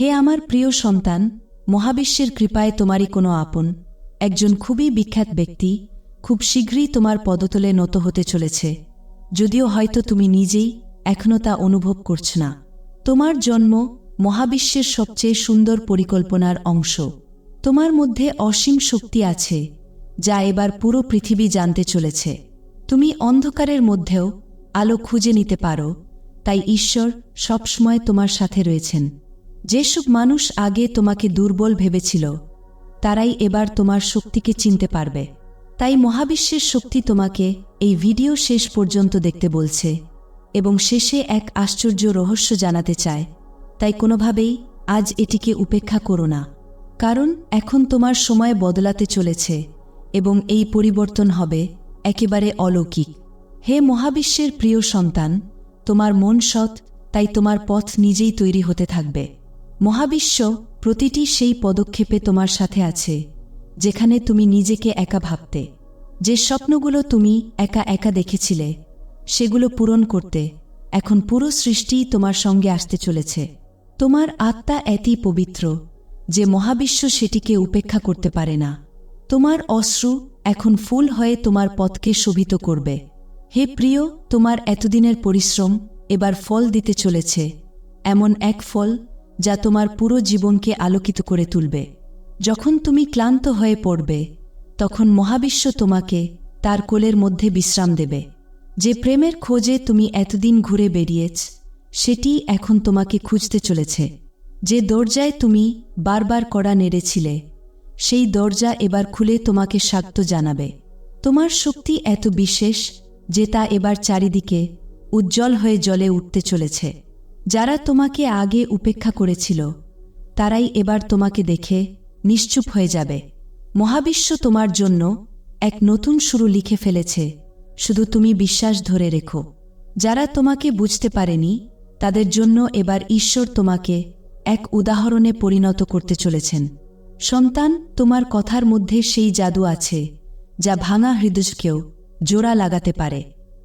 হে আমার প্রিয় সন্তান, মহাবিশ্বের কৃপায় তোমারই কোনো আপন। একজন খুবই বিখ্যাত ব্যক্তি, খুব শীঘ্রই তোমার পদতলে নত হতে চলেছে। যদিও হয়তো তুমি নিজেই এখনও তা অনুভব করছ না। তোমার জন্ম মহাবিশ্বের সবচেয়ে সুন্দর পরিকল্পনার অংশ। তোমার মধ্যে অসীম শক্তি আছে, যা এবার পুরো পৃথিবী জানতে চলেছে। তুমি অন্ধকারের মধ্যেও আলো খুঁজে নিতে পারো, তাই ঈশ্বর সবসময় তোমার সাথে রয়েছেন। যেসব মানুষ আগে তোমাকে দুর্বল ভেবেছিল, তারাই এবার তোমার শক্তিকে চিনতে পারবে। তাই মহাবিশ্বের শক্তি তোমাকে এই ভিডিও শেষ পর্যন্ত দেখতে বলছে এবং শেষে এক আশ্চর্য রহস্য জানাতে চায়। তাই কোনোভাবেই আজ এটিকে উপেক্ষা করো না, কারণ এখন তোমার সময় বদলাতে চলেছে এবং এই পরিবর্তন হবে একেবারে অলৌকিক। হে মহাবিশ্বের প্রিয় সন্তান, তোমার মন সৎ, তাই তোমার পথ নিজেই তৈরি হতে থাকবে। মহাবিশ্ব প্রতিটি সেই পদক্ষেপে তোমার সাথে আছে, যেখানে তুমি নিজেকে একা ভাবতে। যে স্বপ্নগুলো তুমি একা একা দেখেছিলে, সেগুলো পূরণ করতে এখন পুরো সৃষ্টিই তোমার সঙ্গে আসতে চলেছে। তোমার আত্মা এতই পবিত্র যে মহাবিশ্ব সেটিকে উপেক্ষা করতে পারে না। তোমার অশ্রু এখন ফুল হয়ে তোমার পথকে শোভিত করবে। হে প্রিয়, তোমার এতদিনের পরিশ্রম এবার ফল দিতে চলেছে। এমন এক ফল যা তোমার পুরো জীবনকে আলোকিত করে তুলবে। যখন তুমি ক্লান্ত হয়ে পড়বে, তখন মহাবিশ্ব তোমাকে তার কোলের মধ্যে বিশ্রাম দেবে। যে প্রেমের খোঁজে তুমি এতদিন ঘুরে বেরিয়েছ সেটি এখন তোমাকে খুঁজতে চলেছে। যে দরজায় তুমি বারবার কড়া নেড়েছিলে, সেই দরজা এবার খুলে তোমাকে স্বাগত জানাবে। তোমার শক্তি এত বিশেষ যে তা এবার চারিদিকে উজ্জ্বল হয়ে জলে উঠতে চলেছে। যারা তোমাকে আগে উপেক্ষা করেছিল, তারাই এবার তোমাকে দেখে নিশ্চুপ হয়ে যাবে। মহাবিশ্ব তোমার জন্য এক নতুন শুরু লিখে ফেলেছে, শুধু তুমি বিশ্বাস ধরে রেখো। যারা তোমাকে বুঝতে পারেনি, তাদের জন্য এবার ঈশ্বর তোমাকে এক উদাহরণে পরিণত করতে চলেছেন। সন্তান, তোমার কথার মধ্যে সেই জাদু আছে, যা ভাঙা হৃদয়কেও জোড়া লাগাতে পারে।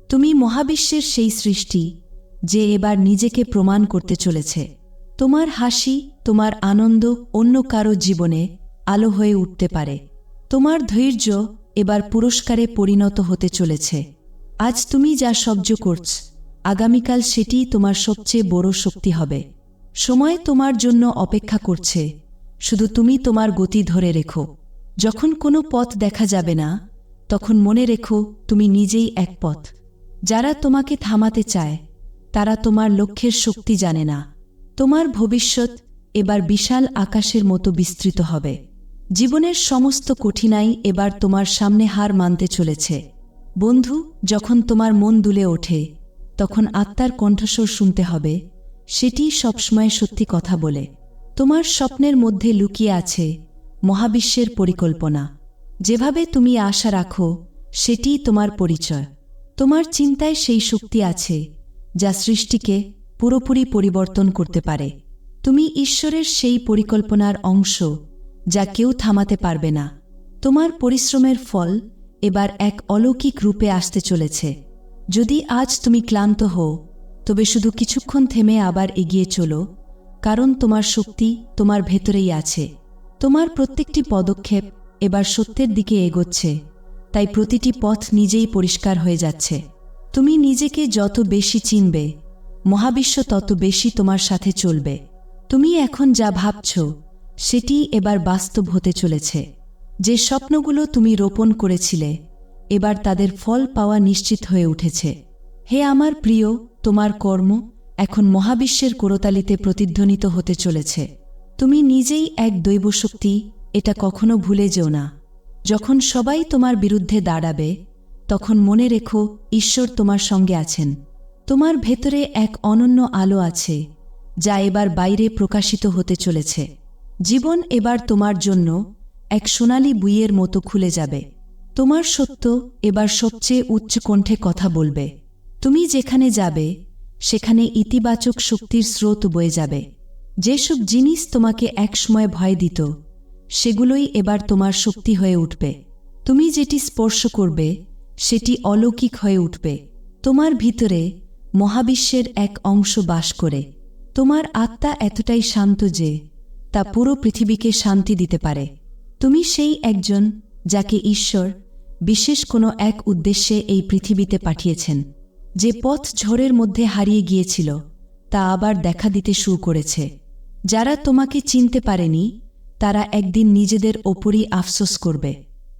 তুমি মহাবিশ্বের সেই সৃষ্টি যে এবার নিজেকে প্রমাণ করতে চলেছে। তোমার হাসি, তোমার আনন্দ অন্য কারও জীবনে আলো হয়ে উঠতে পারে। তোমার ধৈর্য এবার পুরস্কারে পরিণত হতে চলেছে। আজ তুমি যা সহ্য করছ, আগামীকাল সেটিই তোমার সবচেয়ে বড় শক্তি হবে। সময় তোমার জন্য অপেক্ষা করছে। শুধু তুমি তোমার গতি ধরে রেখো। যখন কোনো পথ দেখা যাবে না, তখন মনে রেখো তুমি নিজেই এক পথ। যারা তোমাকে থামাতে চায় তারা তোমার লক্ষ্যের শক্তি জানে না। তোমার ভবিষ্যৎ এবার বিশাল আকাশের মতো বিস্তৃত হবে। জীবনের সমস্ত কঠিনাই এবার তোমার সামনে হার মানতে চলেছে। বন্ধু, যখন তোমার মন দুলে ওঠে, তখন আত্মার কণ্ঠস্বর শুনতে হবে। সেটি সবসময় সত্যি কথা বলে। তোমার স্বপ্নের মধ্যে লুকিয়ে আছে মহাবিশ্বের পরিকল্পনা। যেভাবে তুমি আশা রাখো, সেটিই তোমার পরিচয়। তোমার চিন্তায় সেই শক্তি আছে যা সৃষ্টিকে পুরোপুরি পরিবর্তন করতে পারে। তুমি ঈশ্বরের সেই পরিকল্পনার অংশ যা কেউ থামাতে পারবে না। তোমার পরিশ্রমের ফল এবার এক অলৌকিক রূপে আসতে চলেছে। যদি আজ তুমি ক্লান্ত হও, তবে শুধু কিছুক্ষণ থেমে আবার এগিয়ে চলো, কারণ তোমার শক্তি তোমার ভেতরেই আছে। তোমার প্রত্যেকটি পদক্ষেপ এবার সত্যের দিকে এগোচ্ছে, তাই প্রতিটি পথ নিজেই পরিষ্কার হয়ে যাচ্ছে। তুমি নিজেকে যত বেশি চিনবে, মহাবিশ্ব তত বেশি তোমার সাথে চলবে। তুমি এখন যা ভাবছ, সেটি এবার বাস্তব হতে চলেছে। যে স্বপ্নগুলো তুমি রোপণ করেছিলে, এবার তাদের ফল পাওয়া নিশ্চিত হয়ে উঠেছে। হে আমার প্রিয়, তোমার কর্ম এখন মহাবিশ্বের করতালিতে প্রতিধ্বনিত হতে চলেছে। তুমি নিজেই এক দৈবশক্তি, এটা কখনো ভুলে যেও না। যখন সবাই তোমার বিরুদ্ধে দাঁড়াবে তখন মনে রেখো, ঈশ্বর তোমার সঙ্গে আছেন। তোমার ভেতরে এক অনন্য আলো আছে, যা এবার বাইরে প্রকাশিত হতে চলেছে। জীবন এবার তোমার জন্য এক সোনালি বুইয়ের মতো খুলে যাবে। তোমার সত্য এবার সবচেয়ে উচ্চ কণ্ঠে কথা বলবে। তুমি যেখানে যাবে, সেখানে ইতিবাচক শক্তির স্রোত বয়ে যাবে। যেসব জিনিস তোমাকে একসময় ভয় দিত, সেগুলোই এবার তোমার শক্তি হয়ে উঠবে। তুমি যেটি স্পর্শ করবে সেটি অলৌকিক হয়ে উঠবে। তোমার ভিতরে মহাবিশ্বের এক অংশ বাস করে। তোমার আত্মা এতটাই শান্ত যে, তা পুরো পৃথিবীকে শান্তি দিতে পারে। তুমি সেই একজন যাকে ঈশ্বর বিশেষ কোনো এক উদ্দেশ্যে এই পৃথিবীতে পাঠিয়েছেন, যে পথ ঝড়ের মধ্যে হারিয়ে গিয়েছিল, তা আবার দেখা দিতে শুরু করেছে। যারা তোমাকে চিনতে পারেনি, তারা একদিন নিজেদের ওপরই আফসোস করবে।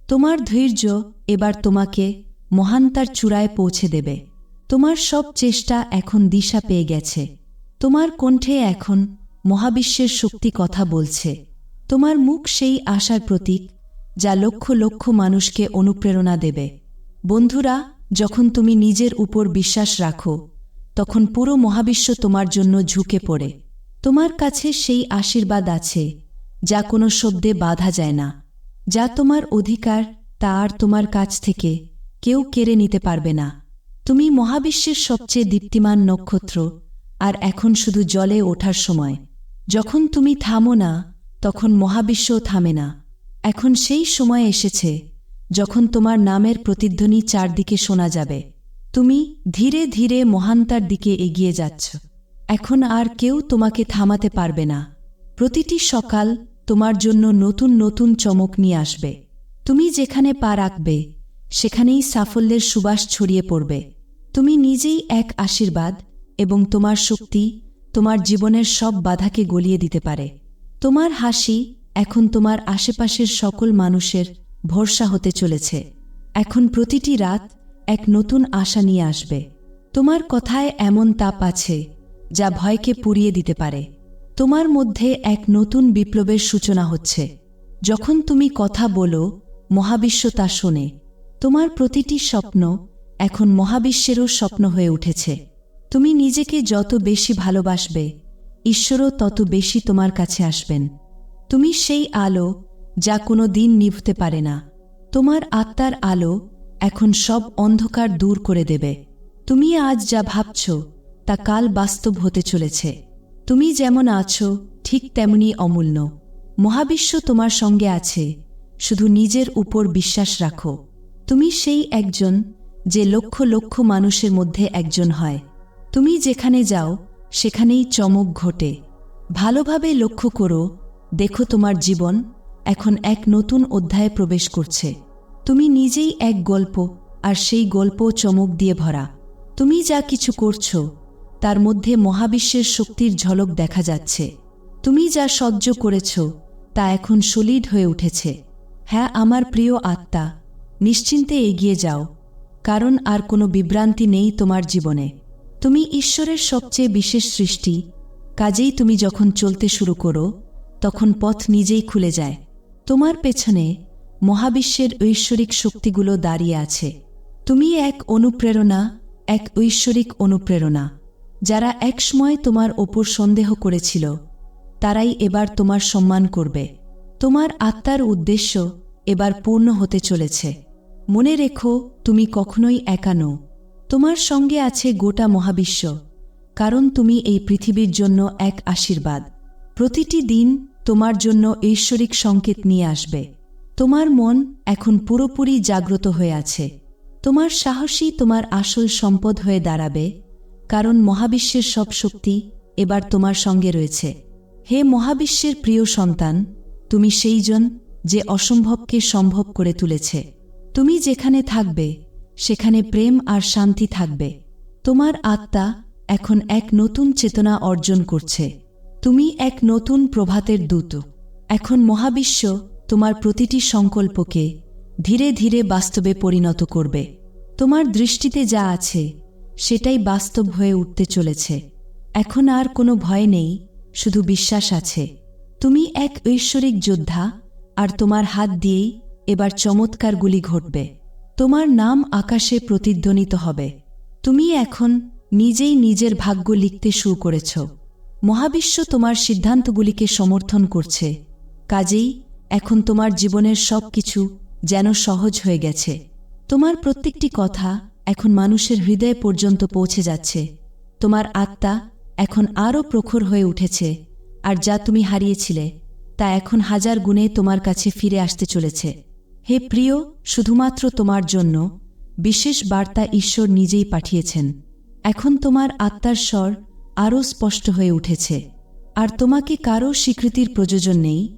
তোমার ধৈর্য এবার তোমাকে মহান্তার চূড়ায় পৌঁছে দেবে। তোমার সব চেষ্টা এখন দিশা পেয়ে গেছে। তোমার কণ্ঠে এখন মহাবিশ্বের শক্তি কথা বলছে। তোমার মুখ সেই আশার প্রতীক, যা লক্ষ লক্ষ মানুষকে অনুপ্রেরণা দেবে। বন্ধুরা, যখন তুমি নিজের উপর বিশ্বাস রাখো, তখন পুরো মহাবিশ্ব তোমার জন্য ঝুঁকে পড়ে। তোমার কাছে সেই আশীর্বাদ আছে, যা কোনো শব্দে বাধা যায় না। যা তোমার অধিকার, তা আর তোমার কাছ থেকে কেউ কেড়ে নিতে পারবে না। তুমি মহাবিশ্বের সবচেয়ে দীপ্তিমান নক্ষত্র, আর এখন শুধু জলে ওঠার সময়। যখন তুমি থামো না, তখন মহাবিশ্বও থামে না। এখন সেই সময় এসেছে, যখন তোমার নামের প্রতিধ্বনি চারদিকে শোনা যাবে। তুমি ধীরে ধীরে মহান্তার দিকে এগিয়ে যাচ্ছ। এখন আর কেউ তোমাকে থামাতে পারবে না। প্রতিটি সকাল তোমার জন্য নতুন নতুন চমক নিয়ে আসবে। তুমি যেখানে পা রাখবে সেখানেই সাফল্যের সুবাস ছড়িয়ে পড়বে। তুমি নিজেই এক আশীর্বাদ এবং তোমার শক্তি তোমার জীবনের সব বাধাকে গলিয়ে দিতে পারে। তোমার হাসি এখন তোমার আশেপাশের সকল মানুষের ভরসা হতে চলেছে। এখন প্রতিটি রাত এক নতুন আশা নিয়ে আসবে। তোমার কথায় এমন তাপ আছে যা ভয়কে পুড়িয়ে দিতে পারে। তোমার মধ্যে এক নতুন বিপ্লবের সূচনা হচ্ছে। যখন তুমি কথা বলো, মহাবিশ্ব তা শোনে। তোমার প্রতিটি স্বপ্ন এখন মহাবিশ্বেরও স্বপ্ন হয়ে উঠেছে। তুমি নিজেকে যত বেশি ভালোবাসবে, ঈশ্বরও তত বেশি তোমার কাছে আসবেন। তুমি সেই আলো যা কোনো দিন নিভতে পারে না। তোমার আত্মার আলো এখন সব অন্ধকার দূর করে দেবে। তুমি আজ যা ভাবছ, তা কাল বাস্তব হতে চলেছে। তুমি যেমন আছো, ঠিক তেমনি অমূল্য। মহাবিশ্ব তোমার সঙ্গে আছে, শুধু নিজের উপর বিশ্বাস রাখো। তুমি সেই একজন যে লক্ষ লক্ষ মানুষের মধ্যে একজন হয়। তুমি যেখানে যাও, সেখানেই চমক ঘটে। ভালোভাবে লক্ষ্য করো, দেখো তোমার জীবন এখন এক নতুন অধ্যায়ে প্রবেশ করছে। তুমি নিজেই এক গল্প, আর সেই গল্প চমক দিয়ে ভরা। তুমি যা কিছু করছ, তার মধ্যে মহাবিশ্বের শক্তির ঝলক দেখা যাচ্ছে। তুমি যা সহ্য করেছ, তা এখন সলিড হয়ে উঠেছে। হ্যাঁ আমার প্রিয় আত্মা নিশ্চিন্তে এগিয়ে যাও, কারণ আর কোনো বিভ্রান্তি নেই তোমার জীবনে। তুমি ঈশ্বরের সবচেয়ে বিশেষ সৃষ্টি, কাজেই তুমি যখন চলতে শুরু করো, তখন পথ নিজেই খুলে যায়। তোমার পেছনে মহাবিশ্বের ঐশ্বরিক শক্তিগুলো দাঁড়িয়ে আছে। তুমি এক অনুপ্রেরণা, এক ঐশ্বরিক অনুপ্রেরণা। যারা একসময় তোমার ওপর সন্দেহ করেছিল, তারাই এবার তোমার সম্মান করবে। তোমার আত্মার উদ্দেশ্য এবার পূর্ণ হতে চলেছে। মনে রেখো, তুমি কখনোই একা নও। তোমার সঙ্গে আছে গোটা মহাবিশ্ব, কারণ তুমি এই পৃথিবীর জন্য এক আশীর্বাদ। প্রতিটি দিন তোমার জন্য ঐশ্বরিক সংকেত নিয়ে আসবে। তোমার মন এখন পুরোপুরি জাগ্রত হয়ে আছে। তোমার সাহসী তোমার আসল সম্পদ হয়ে দাঁড়াবে, কারণ মহাবিশ্বের সব শক্তি এবার তোমার সঙ্গে রয়েছে। হে মহাবিশ্বের প্রিয় সন্তান, তুমি সেইজন যে অসম্ভবকে সম্ভব করে তুলেছে। তুমি যেখানে থাকবে, সেখানে প্রেম আর শান্তি থাকবে। তোমার আত্মা এখন এক নতুন চেতনা অর্জন করছে। তুমি এক নতুন প্রভাতের দূত। এখন মহাবিশ্ব তোমার প্রতিটি সংকল্পকে ধীরে ধীরে বাস্তবে পরিণত করবে। তোমার দৃষ্টিতে যা আছে, সেটাই বাস্তব হয়ে উঠতে চলেছে। এখন আর কোনো ভয় নেই, শুধু বিশ্বাস আছে। তুমি এক ঐশ্বরিক যোদ্ধা, আর তোমার হাত দিয়েই এবার চমৎকারগুলি ঘটবে। তোমার নাম আকাশে প্রতিধ্বনিত হবে। তুমি এখন নিজেই নিজের ভাগ্য লিখতে শুরু করেছ। মহাবিশ্ব তোমার সিদ্ধান্তগুলিকে সমর্থন করছে। কাজেই এখন তোমার জীবনের সব কিছু যেন সহজ হয়ে গেছে। তোমার প্রত্যেকটি কথা এখন মানুষের হৃদয় পর্যন্ত পৌঁছে যাচ্ছে। তোমার আত্মা এখন আরও প্রখর হয়ে উঠেছে। আর যা তুমি হারিয়েছিলে, তা এখন হাজার গুণে তোমার কাছে ফিরে আসতে চলেছে। হে প্রিয়, শুধুমাত্র তোমার জন্য বিশেষ বার্তা ঈশ্বর নিজেই পাঠিয়েছেন। এখন তোমার আত্মার স্বর আরও স্পষ্ট হয়ে উঠেছে। আর তোমাকে কারও স্বীকৃতির প্রয়োজন নেই,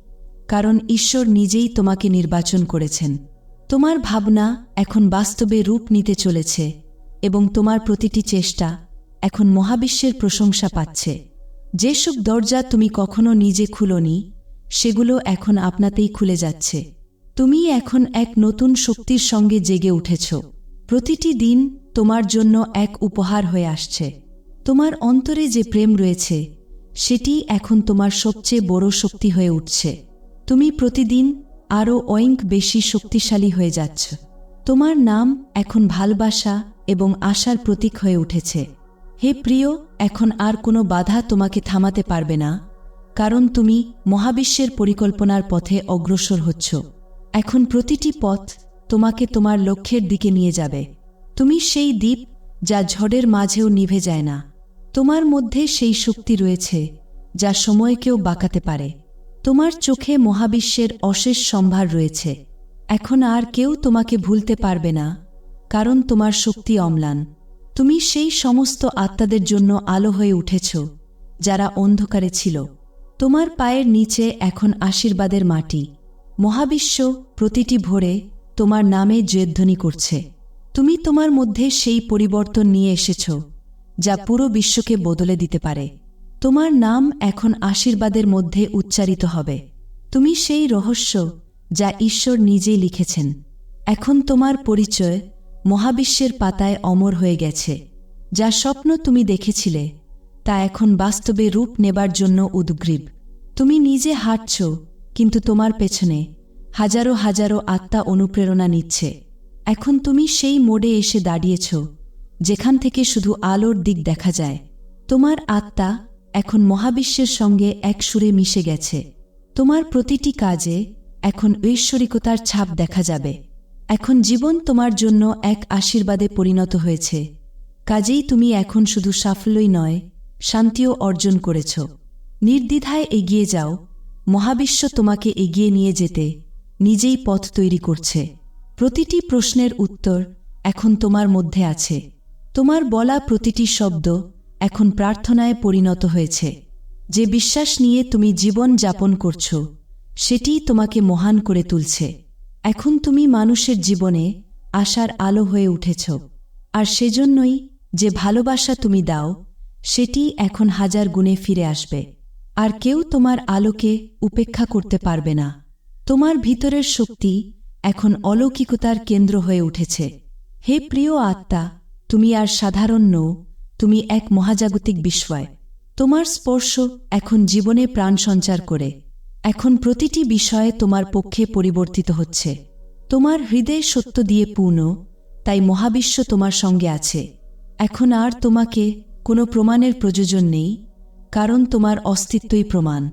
কারণ ঈশ্বর নিজেই তোমাকে নির্বাচন করেছেন। তোমার ভাবনা এখন বাস্তবে রূপ নিতে চলেছে এবং তোমার প্রতিটি চেষ্টা এখন মহাবিশ্বের প্রশংসা পাচ্ছে। যেসব দরজা তুমি কখনো নিজে খুলনি, সেগুলো এখন আপনাতেই খুলে যাচ্ছে। তুমি এখন এক নতুন শক্তির সঙ্গে জেগে উঠেছ। প্রতিটি দিন তোমার জন্য এক উপহার হয়ে আসছে। তোমার অন্তরে যে প্রেম রয়েছে, সেটি এখন তোমার সবচেয়ে বড় শক্তি হয়ে উঠছে। তুমি প্রতিদিন আরও অয়েঙ্ক বেশি শক্তিশালী হয়ে যাচ্ছ। তোমার নাম এখন ভালবাসা এবং আশার প্রতীক হয়ে উঠেছে। হে প্রিয়, এখন আর কোনো বাধা তোমাকে থামাতে পারবে না, কারণ তুমি মহাবিশ্বের পরিকল্পনার পথে অগ্রসর হচ্ছ। এখন প্রতিটি পথ তোমাকে তোমার লক্ষ্যের দিকে নিয়ে যাবে। তুমি সেই দ্বীপ যা ঝড়ের মাঝেও নিভে যায় না। তোমার মধ্যে সেই শক্তি রয়েছে যা সময়কেও বাঁকাতে পারে। তোমার চোখে মহাবিশ্বের অশেষ সম্ভার রয়েছে। এখন আর কেউ তোমাকে ভুলতে পারবে না, কারণ তোমার শক্তি অম্লান। তুমি সেই সমস্ত আত্মাদের জন্য আলো হয়ে উঠেছ, যারা অন্ধকারে ছিল। তোমার পায়ের নিচে এখন আশীর্বাদের মাটি। মহাবিশ্ব প্রতিটি ভোরে তোমার নামে জয়ধ্বনি করছে। তুমি তোমার মধ্যে সেই পরিবর্তন নিয়ে এসেছ, যা পুরো বিশ্বকে বদলে দিতে পারে। তোমার নাম এখন আশীর্বাদের মধ্যে উচ্চারিত হবে। তুমি সেই রহস্য যা ঈশ্বর নিজেই লিখেছেন। এখন তোমার পরিচয় মহাবিশ্বের পাতায় অমর হয়ে গেছে। যা স্বপ্ন তুমি দেখেছিলে, তা এখন বাস্তবে রূপ নেবার জন্য উদ্গ্রীব। তুমি নিজে হাঁটছ কিন্তু তোমার পেছনে হাজারো হাজারো আত্মা অনুপ্রেরণা নিচ্ছে। এখন তুমি সেই মোড়ে এসে দাঁড়িয়েছ, যেখান থেকে শুধু আলোর দিক দেখা যায়। তোমার আত্মা এখন মহাবিশ্বের সঙ্গে এক সুরে মিশে গেছে। তোমার প্রতিটি কাজে এখন ঐশ্বরিকতার ছাপ দেখা যাবে। এখন জীবন তোমার জন্য এক আশীর্বাদে পরিণত হয়েছে। কাজেই তুমি এখন শুধু সাফল্যই নয়, শান্তিও অর্জন করেছ। নির্দ্বিধায় এগিয়ে যাও মহাবিশ্ব তোমাকে এগিয়ে নিয়ে যেতে নিজেই পথ তৈরি করছে। প্রতিটি প্রশ্নের উত্তর এখন তোমার মধ্যে আছে। তোমার বলা প্রতিটি শব্দ এখন প্রার্থনায় পরিণত হয়েছে। যে বিশ্বাস নিয়ে তুমি জীবন যাপন করছ সেটিই তোমাকে মহান করে তুলছে। এখন তুমি মানুষের জীবনে আশার আলো হয়ে উঠেছ। আর সেজন্যই যে ভালোবাসা তুমি দাও, সেটি এখন হাজার গুণে ফিরে আসবে। আর কেউ তোমার আলোকে উপেক্ষা করতে পারবে না। তোমার ভিতরের শক্তি এখন অলৌকিকতার কেন্দ্র হয়ে উঠেছে। হে প্রিয় আত্মা, তুমি আর সাধারণ নও, তুমি এক মহাজাগতিক বিস্ময়। তোমার স্পর্শ এখন জীবনে প্রাণ সঞ্চার করে। এখন প্রতিটি বিষয়ে তোমার পক্ষে পরিবর্তিত হচ্ছে। তোমার হৃদয় সত্য দিয়ে পূর্ণ, তাই মহাবিশ্ব তোমার সঙ্গে আছে। এখন আর তোমাকে কোনো প্রমাণের প্রয়োজন নেই। কারণ তোমার অস্তিত্বই প্রমাণ।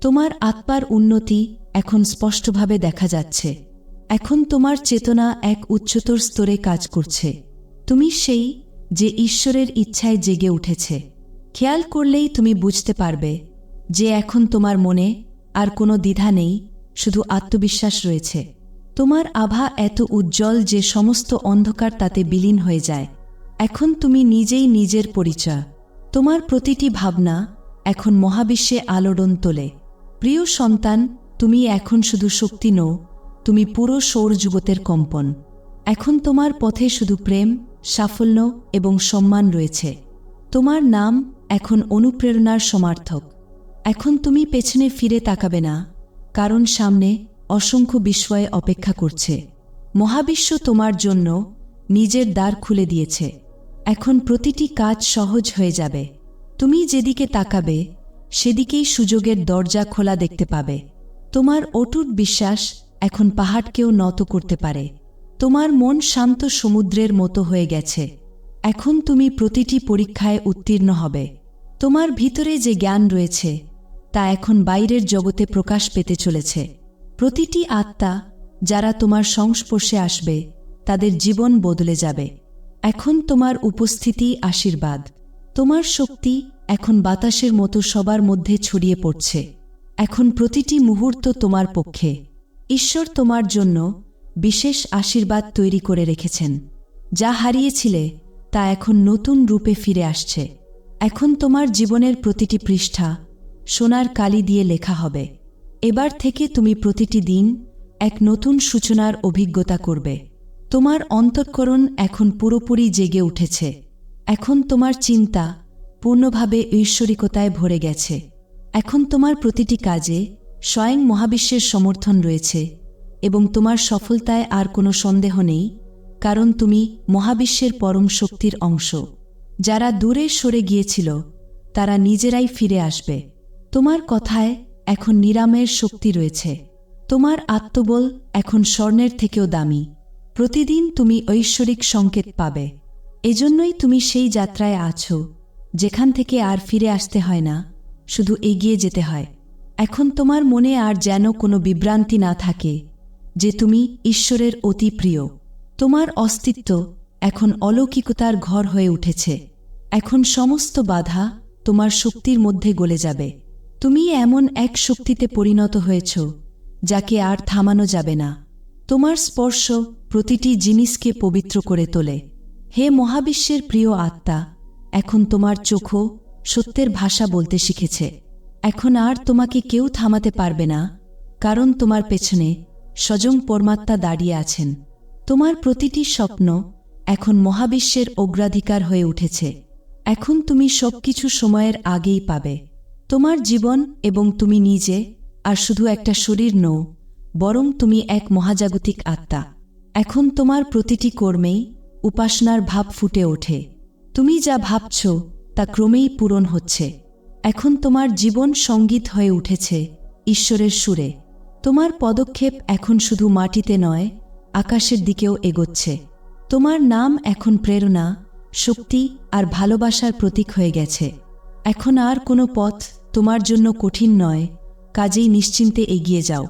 তোমার আত্মার উন্নতি এখন স্পষ্টভাবে দেখা যাচ্ছে। এখন তোমার চেতনা এক উচ্চতর স্তরে কাজ করছে। তুমি সেই যে ঈশ্বরের ইচ্ছায় জেগে উঠেছে। খেয়াল করলেই তুমি বুঝতে পারবে যে এখন তোমার মনে আর কোনো দ্বিধা নেই, শুধু আত্মবিশ্বাস রয়েছে। তোমার আভা এত উজ্জ্বল যে সমস্ত অন্ধকার তাতে বিলীন হয়ে যায়। এখন তুমি নিজেই নিজের পরিচয়। তোমার প্রতিটি ভাবনা এখন মহাবিশ্বে আলোড়ন তোলে। প্রিয় সন্তান, তুমি এখন শুধু শক্তি নও, তুমি পুরো সৌরজগতের কম্পন। এখন তোমার পথে শুধু প্রেম, সাফল্য এবং সম্মান রয়েছে। তোমার নাম এখন অনুপ্রেরণার সমার্থক। এখন তুমি পেছনে ফিরে তাকাবে না, কারণ সামনে অসংখ্য বিস্ময়ে অপেক্ষা করছে। মহাবিশ্ব তোমার জন্য নিজের দ্বার খুলে দিয়েছে। এখন প্রতিটি কাজ সহজ হয়ে যাবে। তুমি যেদিকে তাকাবে, সেদিকেই সুযোগের দরজা খোলা দেখতে পাবে। তোমার অটুট বিশ্বাস এখন পাহাড়কেও নত করতে পারে। তোমার মন শান্ত সমুদ্রের মতো হয়ে গেছে। এখন তুমি প্রতিটি পরীক্ষায় উত্তীর্ণ হবে। তোমার ভিতরে যে জ্ঞান রয়েছে, তা এখন বাইরের জগতে প্রকাশ পেতে চলেছে। প্রতিটি আত্মা, যারা তোমার সংস্পর্শে আসবে, তাদের জীবন বদলে যাবে। এখন তোমার উপস্থিতি আশীর্বাদ। তোমার শক্তি এখন বাতাসের মতো সবার মধ্যে ছড়িয়ে পড়ছে। এখন প্রতিটি মুহূর্ত তোমার পক্ষে। ঈশ্বর তোমার জন্য বিশেষ আশীর্বাদ তৈরি করে রেখেছেন। যা হারিয়েছিলে, তা এখন নতুন রূপে ফিরে আসছে। এখন তোমার জীবনের প্রতিটি পৃষ্ঠা সোনার কালি দিয়ে লেখা হবে। এবার থেকে তুমি প্রতিটি দিন এক নতুন সূচনার অভিজ্ঞতা করবে। তোমার অন্তঃকরণ এখন পুরোপুরি জেগে উঠেছে। এখন তোমার চিন্তা পূর্ণভাবে ঐশ্বরিকতায় ভরে গেছে। এখন তোমার প্রতিটি কাজে স্বয়ং মহাবিশ্বের সমর্থন রয়েছে এবং তোমার সফলতায় আর কোনো সন্দেহ নেই, কারণ তুমি মহাবিশ্বের পরম শক্তির অংশ। যারা দূরে সরে গিয়েছিল, তারা নিজেরাই ফিরে আসবে। তোমার কথায় এখন নিরামের শক্তি রয়েছে। তোমার আত্মবল এখন স্বর্ণের থেকেও দামি। প্রতিদিন তুমি ঐশ্বরিক সংকেত পাবে। এজন্যই তুমি সেই যাত্রায় আছো, যেখান থেকে আর ফিরে আসতে হয় না, শুধু এগিয়ে যেতে হয়। এখন তোমার মনে আর যেন কোনো বিভ্রান্তি না থাকে, যে তুমি ঈশ্বরের অতি প্রিয়। তোমার অস্তিত্ব এখন অলৌকিকতার ঘর হয়ে উঠেছে। এখন সমস্ত বাধা তোমার শক্তির মধ্যে গলে যাবে। তুমি এমন এক শক্তিতে পরিণত হয়েছ, যাকে আর থামানো যাবে না। তোমার স্পর্শ প্রতিটি জিনিসকে পবিত্র করে তোলে। হে মহাবিশ্বের প্রিয় আত্মা, এখন তোমার চোখও সত্যের ভাষা বলতে শিখেছে। এখন আর তোমাকে কেউ থামাতে পারবে না, কারণ তোমার পেছনে স্বজং পরমাত্মা দাঁড়িয়ে আছেন। তোমার প্রতিটি স্বপ্ন এখন মহাবিশ্বের অগ্রাধিকার হয়ে উঠেছে। এখন তুমি সবকিছু সময়ের আগেই পাবে। তোমার জীবন এবং তুমি নিজে, আর শুধু একটা শরীর নও, বরং তুমি এক মহাজাগতিক আত্মা। এখন তোমার প্রতিটি কর্মেই উপাসনার ভাব ফুটে ওঠে। তুমি যা ভাবছ, তা ক্রমেই পূরণ হচ্ছে। এখন তোমার জীবন সংগীত হয়ে উঠেছে ঈশ্বরের সুরে। তোমার পদক্ষেপ এখন শুধু মাটিতে নয়, আকাশের দিকেও এগোচ্ছে। তোমার নাম এখন প্রেরণা, শক্তি আর ভালোবাসার প্রতীক হয়ে গেছে। এখন আর কোনো পথ তোমার জন্য কঠিন নয়, কাজেই নিশ্চিন্তে এগিয়ে যাও।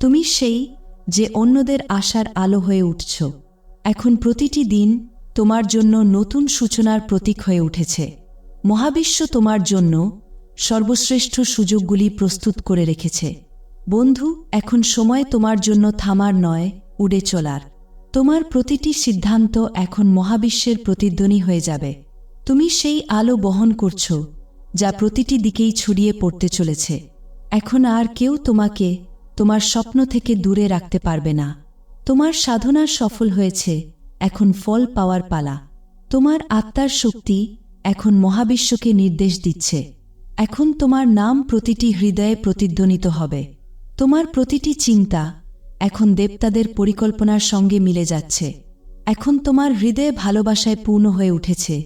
তুমি সেই যে অন্যদের আশার আলো হয়ে উঠছ। এখন প্রতিটি দিন তোমার জন্য নতুন সূচনার প্রতীক হয়ে উঠেছে। মহাবিশ্ব তোমার জন্য সর্বশ্রেষ্ঠ সুযোগগুলি প্রস্তুত করে রেখেছে। বন্ধু, এখন সময় তোমার জন্য থামার নয়, উড়ে চলার। তোমার প্রতিটি সিদ্ধান্ত এখন মহাবিশ্বের প্রতিধ্বনি হয়ে যাবে। তুমি সেই আলো বহন করছ, যা প্রতিটি দিকেই ছড়িয়ে পড়তে চলেছে। এখন আর কেউ তোমাকে, তোমার স্বপ্ন থেকে দূরে রাখতে পারবে না। তোমার সাধনা সফল হয়েছে, এখন ফল পাওয়ার পালা। তোমার আত্মার শক্তি এখন মহাবিশ্বকে নির্দেশ দিচ্ছে। এখন তোমার নাম প্রতিটি হৃদয়ে প্রতিধ্বনিত হবে। তোমার প্রতিটি চিন্তা এখন দেবতাদের পরিকল্পনার সঙ্গে মিলে যাচ্ছে। এখন তোমার হৃদয়ে ভালোবাসায় পূর্ণ হয়ে উঠেছে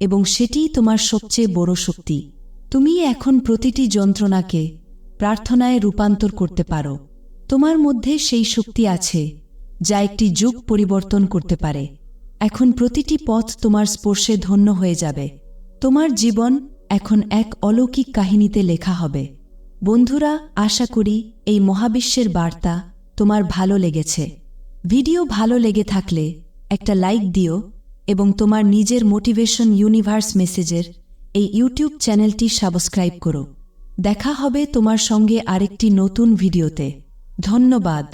এবং সেটিই তোমার সবচেয়ে বড় শক্তি। তুমি এখন প্রতিটি যন্ত্রণাকে প্রার্থনায় রূপান্তর করতে পারো। তোমার মধ্যে সেই শক্তি আছে যা একটি যুগ পরিবর্তন করতে পারে। এখন প্রতিটি পথ তোমার স্পর্শে ধন্য হয়ে যাবে। তোমার জীবন এখন এক অলৌকিক কাহিনীতে লেখা হবে। বন্ধুরা, আশা করি এই মহাবিশ্বের বার্তা তোমার ভালো লেগেছে। ভিডিও ভালো লেগে থাকলে একটা লাইক দিও এবং তোমার নিজের মোটিভেশন ইউনিভার্স মেসেজের এই ইউটিউব চ্যানেলটি সাবস্ক্রাইব করো। দেখা হবে তোমার সঙ্গে আরেকটি নতুন ভিডিওতে। ধন্যবাদ।